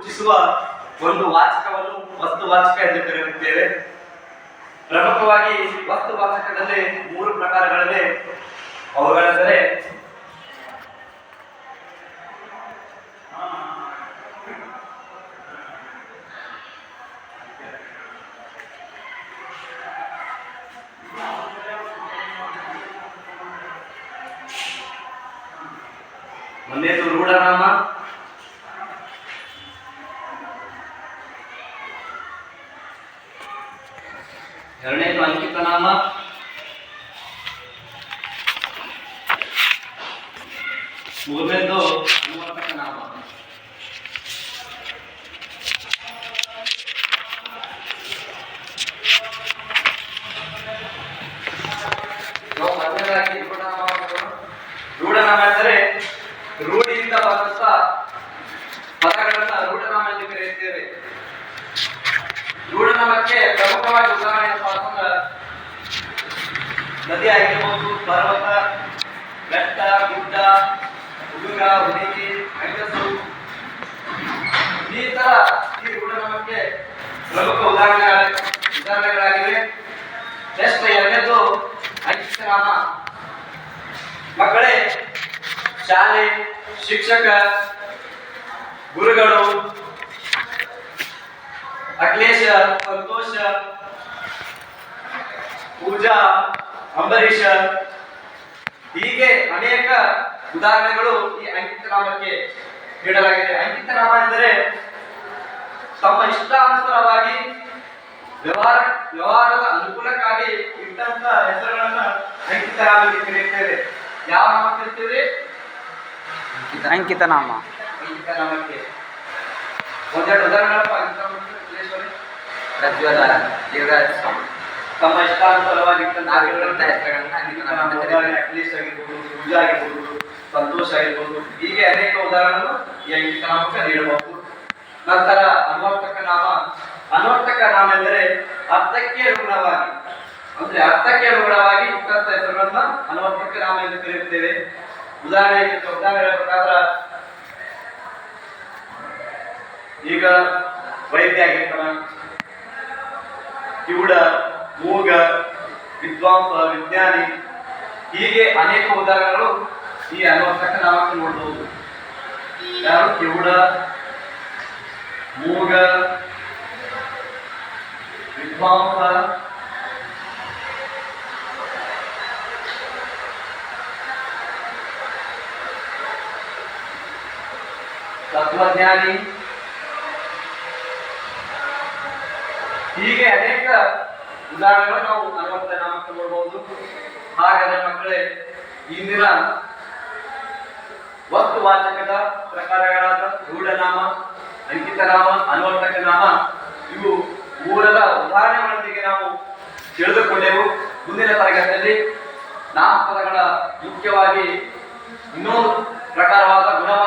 ಸೂಚಿಸುವ ಒಂದು ವಾಚಕವನ್ನು ವಸ್ತುವಾಚಕ ಎಂದು ಕರೆಯುತ್ತೇವೆ. ಪ್ರಮುಖವಾಗಿ ವಸ್ತು ವಾಚಕದಲ್ಲಿ ಮೂರು ಪ್ರಕಾರಗಳಿವೆ. ಅವುಗಳೆಂದರೆ ಒಂದೇದು ರೂಢನಾಮ ಎರಡನೇದು ಅಂಕಿತ ನಾಮ? ಮೂರನೇದು ಅನುವರ್ತಕ ನಾಮ. ರೂಢನಾಮ ಎಂದರೆ ರೂಢಿಯಿಂದ ಬಂದಂತ ಪದಗಳನ್ನ ರೂಢನಾಮ ಎಂದು ಕರೆಯುತ್ತೇವೆ. ರೂಢನಾಮಕ್ಕೆ ಪ್ರಮುಖವಾಗಿ ಉದಾಹರಣೆ ನದಿ ಆಗಿರ್ಬೋದು, ಪರ್ವತ, ಬೆಟ್ಟ, ಗುಡ್ಡ ಹುಡುಗ ಹುಡುಗಿ ಹೆಂಗಸು ಈ ತರ ಈ ರೂಢನಾಮಕ್ಕೆ ಪ್ರಮುಖ ಉದಾಹರಣೆ ಉದಾಹರಣೆಗಳಾಗಿವೆ. ನೆಕ್ಸ್ಟ್ ಎರಡನೇದು ಅಂಕಿತನಾಮ ಮಕ್ಕಳೇ, ಶಾಲೆ, ಶಿಕ್ಷಕ, ಗುರುಗಳು ಅಖಿಲೇಶ ಸಂತೋಷ ಪೂಜಾ ಅಂಬರೀಷ. ಹೀಗೆ ಅನೇಕ ಉದಾಹರಣೆಗಳು ಈ ಅಂಕಿತ ನಾಮಕ್ಕೆ ನೀಡಲಾಗಿದೆ. ಅಂಕಿತ ನಾಮ ಎಂದರೆ ತಮ್ಮ ಇಷ್ಟಾನುಸಾರವಾಗಿ ವ್ಯವಹಾರ ವ್ಯವಹಾರದ ಅನುಕೂಲಕ್ಕಾಗಿ ಇಟ್ಟಂತ ಹೆಸರುಗಳನ್ನ ಅಂಕಿತ ನಾಮಕ್ಕೆ ಕರೆಯುತ್ತೇವೆ. ಯಾವ ನಾಮ ಕರಿತೇವೆ ಅಂಕಿತ ನಾಮ ಅಂಕಿತ ನಾಮಕ್ಕೆ ಒಂದೆರಡು ತಿಳಿಸುವರೆ? ಪ್ರಜ್ವಲ ಯುವರಾಜ್ ತಮ್ಮ ಇಷ್ಟಾನುಸಾರವಾಗಿ ಇಟ್ಟಂತ ಆಗಿರುವಂತ ಹೆಸರುಗಳನ್ನ ಅಂಕಿತ ನಾಮ ಅಂತ ಆಗಿರ್ಬೋದು ಪೂಜಾ ಆಗಿರ್ಬೋದು ಸಂತೋಷ್ ಆಗಿರ್ಬೋದು ಹೀಗೆ ಅನೇಕ ಉದಾಹರಣೆಗಳು ಈ ನೀಡಬಹುದು. ನಂತರ ಅನ್ವರ್ತಕ ನಾಮ. ಅನ್ವರ್ತಕ ನಾಮ ಎಂದರೆ ಅರ್ಥಕ್ಕೆ ಅನುಗುಣವಾಗಿ ಅಂದ್ರೆ ಅರ್ಥಕ್ಕೆ ಅನುಗುಣವಾಗಿ ಇಟ್ಟಂತ ಹೆಸರುಗಳನ್ನ ಅನ್ವರ್ತಕ ನಾಮ ಎಂದು ಕರೆಯುತ್ತೇವೆ. ಉದಾಹರಣೆಗೆ ಉದಾಹರಣೆ ಪ್ರಕಾರ ಈಗ ವೈದ್ಯ ಆಗಿರ್ತಾನ ಕಿವುಡ ಮೂಗ, ವಿದ್ವಾಂಸ, ವಿಜ್ಞಾನಿ ಹೀಗೆ ಅನೇಕ ಉದಾಹರಣೆಗಳು ಈ ಅನ್ವರ್ತಕ ನಾವು ನೋಡಬಹುದು ಯಾರು? ಕಿವುಡ ಮೂಗ, ವಿದ್ವಾಂಸ, ತತ್ವಜ್ಞಾನಿ. ಹೀಗೆ ಅನೇಕ ಉದಾಹರಣೆಗಳು ನಾವು ಅರವತ್ತ ನಾಮಕ್ಕೆ ನೋಡಬಹುದು ಹಾಗಾದ್ರೆ ಮಕ್ಕಳೇ, ಇಂದಿನ ವಸ್ತುವಾಚಕದ ಪ್ರಕಾರಗಳಾದ ರೂಢನಾಮ ಅಂಕಿತ ನಾಮ ಅನುವರ್ತಕ ನಾಮ ಇವು ಮೂರರ ಉದಾಹರಣೆಗಳೊಂದಿಗೆ ನಾವು ತಿಳಿದುಕೊಂಡೆವು. ಮುಂದಿನ ತರಗತಿಯಲ್ಲಿ ನಾಮಪದಗಳ ಮುಖ್ಯವಾಗಿ ಇನ್ನೊಂದು ಪ್ರಕಾರವಾದ ಮಾಡೋಣ